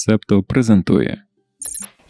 Септо презентує.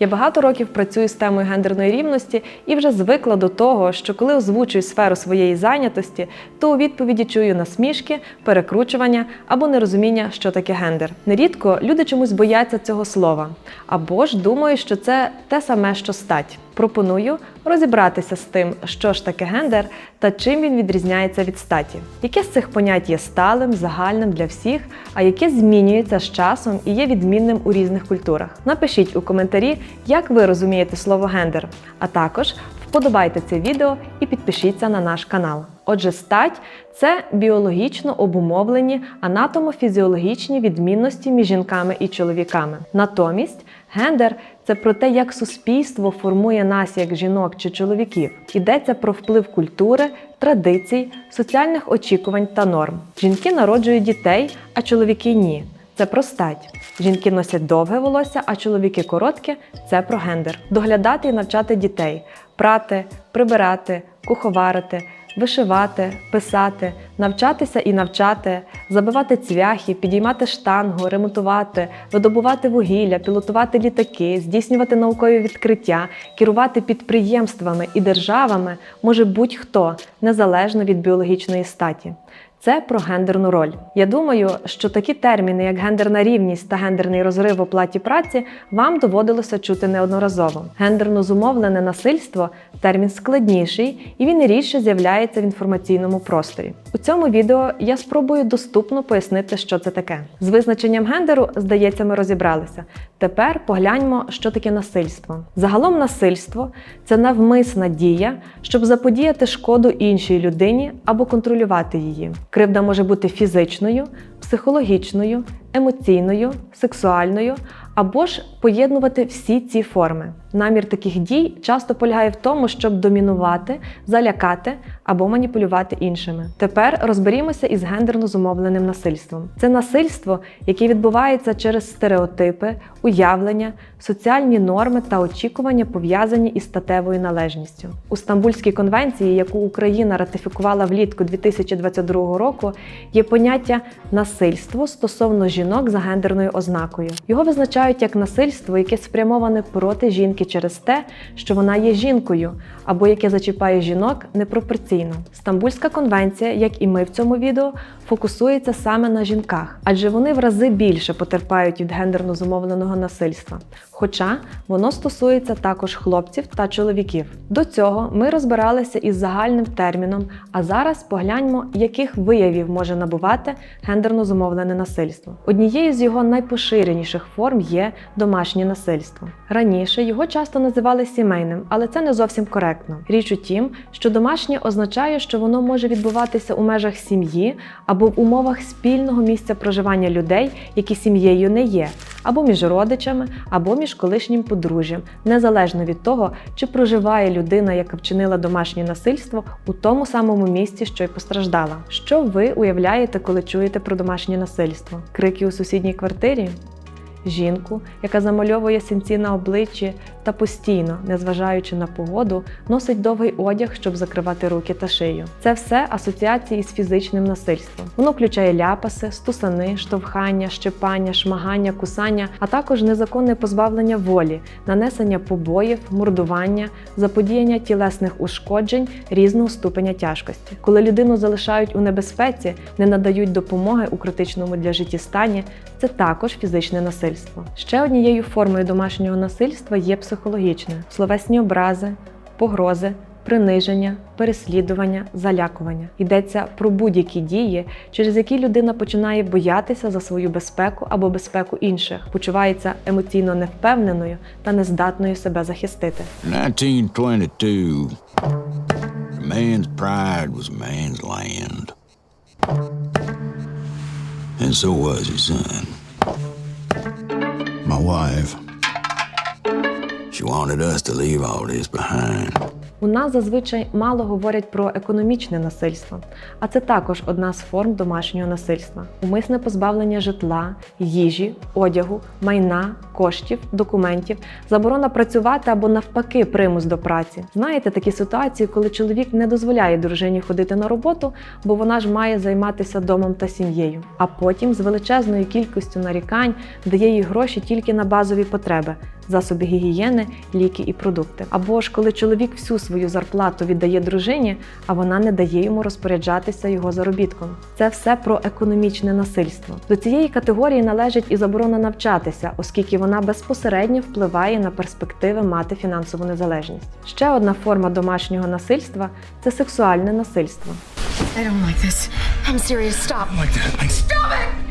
Я багато років працюю з темою гендерної рівності і вже звикла до того, що коли озвучую сферу своєї зайнятості, то у відповіді чую насмішки, перекручування або нерозуміння, що таке гендер. Нерідко люди чомусь бояться цього слова або ж думають, що це те саме, що стать. Пропоную розібратися з тим, що ж таке гендер та чим він відрізняється від статі. Яке з цих понять є сталим, загальним для всіх, а яке змінюється з часом і є відмінним у різних культурах. Напишіть у коментарі, як ви розумієте слово гендер, а також вподобайте це відео і підпишіться на наш канал. Отже, стать це біологічно обумовлені анатомо-фізіологічні відмінності між жінками і чоловіками. Натомість гендер це про те, як суспільство формує нас як жінок чи чоловіків. Йдеться про вплив культури, традицій, соціальних очікувань та норм. Жінки народжують дітей, а чоловіки ні. Це про стать. Жінки носять довге волосся, а чоловіки коротке це про гендер. Доглядати і навчати дітей, прати, прибирати, куховарити, вишивати, писати, навчатися і навчати, забивати цвяхи, підіймати штангу, ремонтувати, видобувати вугілля, пілотувати літаки, здійснювати наукові відкриття, керувати підприємствами і державами може будь-хто незалежно від біологічної статі. Це про гендерну роль. Я думаю, що такі терміни, як гендерна рівність та гендерний розрив в оплаті праці, вам доводилося чути неодноразово. Гендерно зумовлене насильство термін складніший і він рідше з'являється в інформаційному просторі. У цьому відео я спробую доступно пояснити, що це таке. З визначенням гендеру, здається, ми розібралися. Тепер погляньмо, що таке насильство. Загалом насильство це навмисна дія, щоб заподіяти шкоду іншій людині або контролювати її. Кривда може бути фізичною, психологічною, емоційною, сексуальною або ж поєднувати всі ці форми. Намір таких дій часто полягає в тому, щоб домінувати, залякати або маніпулювати іншими. Тепер розберімося із гендерно зумовленим насильством. Це насильство, яке відбувається через стереотипи, уявлення, соціальні норми та очікування, пов'язані із статевою належністю. У Стамбульській конвенції, яку Україна ратифікувала влітку 2022 року, є поняття насильство стосовно жінок за гендерною ознакою. Його визначають як насильство, яке спрямоване проти жінки через те, що вона є жінкою, або яке зачіпає жінок непропорційно. Стамбульська конвенція, як і ми в цьому відео, фокусується саме на жінках, адже вони в рази більше потерпають від гендерно зумовленого насильства. Хоча воно стосується також хлопців та чоловіків. До цього ми розбиралися із загальним терміном, а зараз погляньмо, яких виявів може набувати гендерно зумовлене насильство. Однією з його найпоширеніших форм є домашнє насильство. Раніше його часто називали сімейним, але це не зовсім коректно. Річ у тім, що домашнє означає, що воно може відбуватися у межах сім'ї або в умовах спільного місця проживання людей, які сім'єю не є, або між родичами, або між колишнім подружжям, незалежно від того, чи проживає людина, яка вчинила домашнє насильство у тому самому місці, що й постраждала. Що ви уявляєте, коли чуєте про домашнє насильство? Крики у сусідній квартирі? Жінку, яка замальовує синці на обличчі та постійно, незважаючи на погоду, носить довгий одяг, щоб закривати руки та шию. Це все асоціації з фізичним насильством. Воно включає ляпаси, стусани, штовхання, щепання, шмагання, кусання, а також незаконне позбавлення волі, нанесення побоїв, мордування, заподіяння тілесних ушкоджень різного ступеня тяжкості. Коли людину залишають у небезпеці, не надають допомоги у критичному для житті стані, це також фізичне насильство. Ще однією формою домашнього насильства є психологічне: словесні образи, погрози, приниження, переслідування, залякування. Йдеться про будь-які дії, через які людина починає боятися за свою безпеку або безпеку інших, почувається емоційно невпевненою та нездатною себе захистити. 1922. A man's pride was man's land. And so was his son. My wife. She wanted us to leave all this behind. У нас зазвичай мало говорять про економічне насильство, а це також одна з форм домашнього насильства: умисне позбавлення житла, їжі, одягу, майна, коштів, документів, заборона працювати або навпаки примус до праці. Знаєте такі ситуації, коли чоловік не дозволяє дружині ходити на роботу, бо вона ж має займатися домом та сім'єю, а потім з величезною кількістю нарікань дає їй гроші тільки на базові потреби. Засоби гігієни, ліки і продукти. Або ж коли чоловік всю свою зарплату віддає дружині, а вона не дає йому розпоряджатися його заробітком. Це все про економічне насильство. До цієї категорії належить і заборона навчатися, оскільки вона безпосередньо впливає на перспективи мати фінансову незалежність. Ще одна форма домашнього насильства це сексуальне насильство. I don't like this. I'm serious. Stop. like that. Stop it!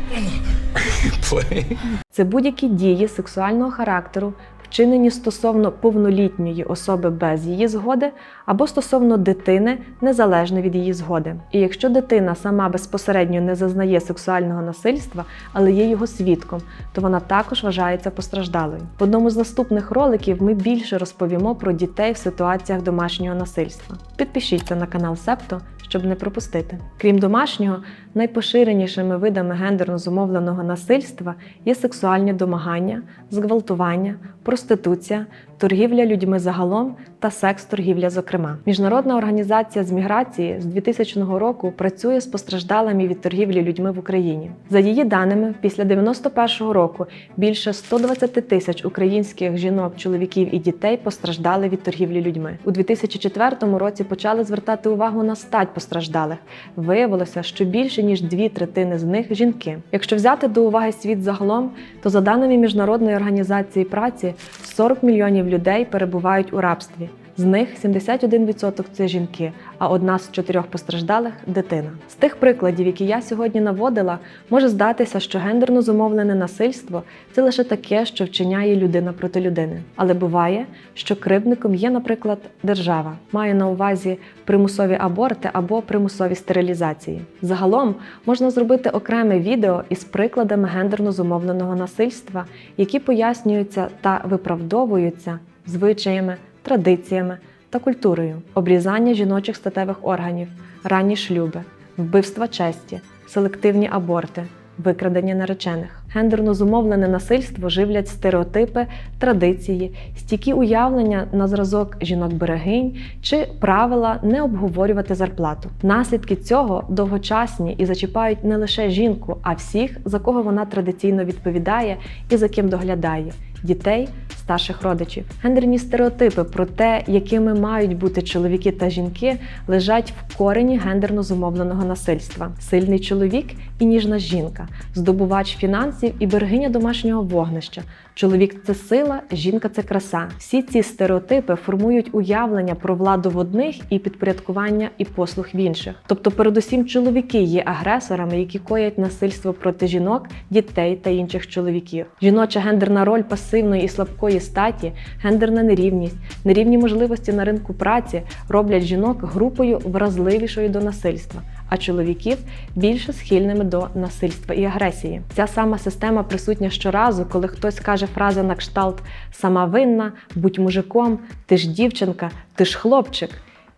Це будь-які дії сексуального характеру, вчинені стосовно повнолітньої особи без її згоди або стосовно дитини незалежно від її згоди. І якщо дитина сама безпосередньо не зазнає сексуального насильства, але є його свідком, то вона також вважається постраждалою. В одному з наступних роликів ми більше розповімо про дітей в ситуаціях домашнього насильства. Підпишіться на канал Септо, щоб не пропустити. Крім домашнього, найпоширенішими видами гендерно зумовленого насильства є сексуальні домагання, зґвалтування, проституція, торгівля людьми загалом та секс-торгівля, зокрема. Міжнародна організація з міграції з 2000 року працює з постраждалими від торгівлі людьми в Україні. За її даними, після 91-го року більше 120 тисяч українських жінок, чоловіків і дітей постраждали від торгівлі людьми. У 2004 році почали звертати увагу на стать постраждалих. Виявилося, що більше ніж дві третини з них жінки. Якщо взяти до уваги світ загалом, то за даними міжнародної організації праці, 40 мільйонів людей перебувають у рабстві. З них 71% це жінки, а одна з чотирьох постраждалих дитина. З тих прикладів, які я сьогодні наводила, може здатися, що гендерно зумовлене насильство це лише таке, що вчиняє людина проти людини. Але буває, що кривдником є, наприклад, держава, має на увазі примусові аборти або примусові стерилізації. Загалом можна зробити окреме відео із прикладами гендерно зумовленого насильства, які пояснюються та виправдовуються звичаями, традиціями та культурою, обрізання жіночих статевих органів, ранні шлюби, вбивства честі, селективні аборти, викрадення наречених. Гендерно зумовлене насильство живлять стереотипи, традиції, стійкі уявлення на зразок жінок-берегинь чи правила не обговорювати зарплату. Наслідки цього довгочасні і зачіпають не лише жінку, а всіх, за кого вона традиційно відповідає і за ким доглядає дітей, старших родичів. Гендерні стереотипи про те, якими мають бути чоловіки та жінки, лежать в корені гендерно зумовленого насильства. Сильний чоловік і ніжна жінка, здобувач фінансів і берегиня домашнього вогнища. Чоловік це сила, жінка це краса. Всі ці стереотипи формують уявлення про владу в одних і підпорядкування і послуг в інших. Тобто, передусім, чоловіки є агресорами, які коять насильство проти жінок, дітей та інших чоловіків. Жіноча гендерна роль пасивної і слабкої статі, гендерна нерівність, нерівні можливості на ринку праці роблять жінок групою вразливішою до насильства. А чоловіків більше схильними до насильства і агресії. Ця сама система присутня щоразу, коли хтось каже фрази на кшталт сама винна, будь мужиком, ти ж дівчинка, ти ж хлопчик.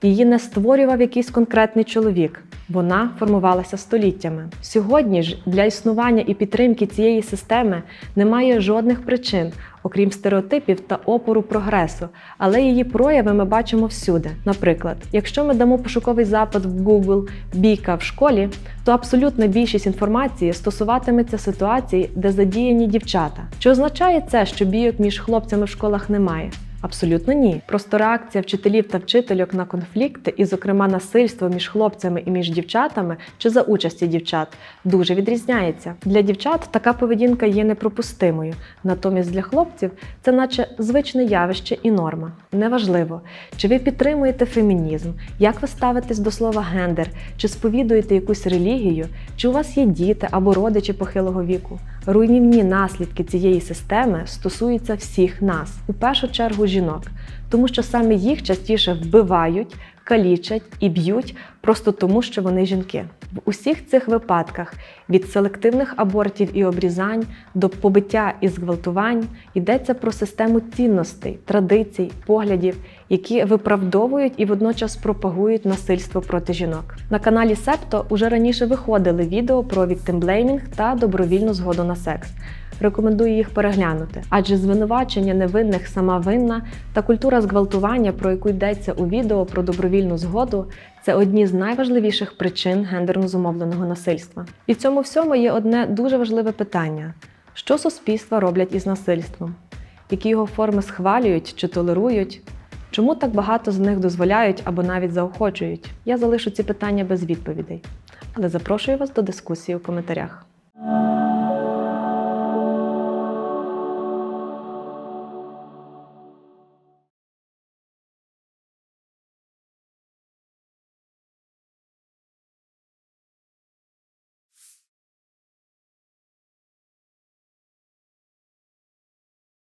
Її не створював якийсь конкретний чоловік. Вона формувалася століттями. Сьогодні ж для існування і підтримки цієї системи немає жодних причин, окрім стереотипів та опору прогресу, але її прояви ми бачимо всюди. Наприклад, якщо ми дамо пошуковий запит в Google бійка в школі, то абсолютна більшість інформації стосуватиметься ситуацій, де задіяні дівчата. Чи означає це, що бійок між хлопцями в школах немає? Абсолютно ні. Просто реакція вчителів та вчительок на конфлікти, і, зокрема, насильство між хлопцями і між дівчатами чи за участі дівчат, дуже відрізняється. Для дівчат така поведінка є непропустимою. Натомість для хлопців це наче звичне явище і норма. Неважливо, чи ви підтримуєте фемінізм, як ви ставитесь до слова гендер, чи сповідуєте якусь релігію, чи у вас є діти або родичі похилого віку. Руйнівні наслідки цієї системи стосуються всіх нас, у першу чергу жінок, тому що саме їх частіше вбивають, калічать і б'ють просто тому, що вони жінки. В усіх цих випадках від селективних абортів і обрізань до побиття і зґвалтувань йдеться про систему цінностей, традицій, поглядів які виправдовують і водночас пропагують насильство проти жінок. На каналі Септо уже раніше виходили відео про віктимблеймінг та добровільну згоду на секс. Рекомендую їх переглянути, адже звинувачення невинних сама винна та культура зґвалтування, про яку йдеться у відео про добровільну згоду, це одні з найважливіших причин гендерно зумовленого насильства. І в цьому всьому є одне дуже важливе питання: що суспільства роблять із насильством, які його форми схвалюють чи толерують. Чому так багато з них дозволяють або навіть заохочують? Я залишу ці питання без відповідей, але запрошую вас до дискусії у коментарях.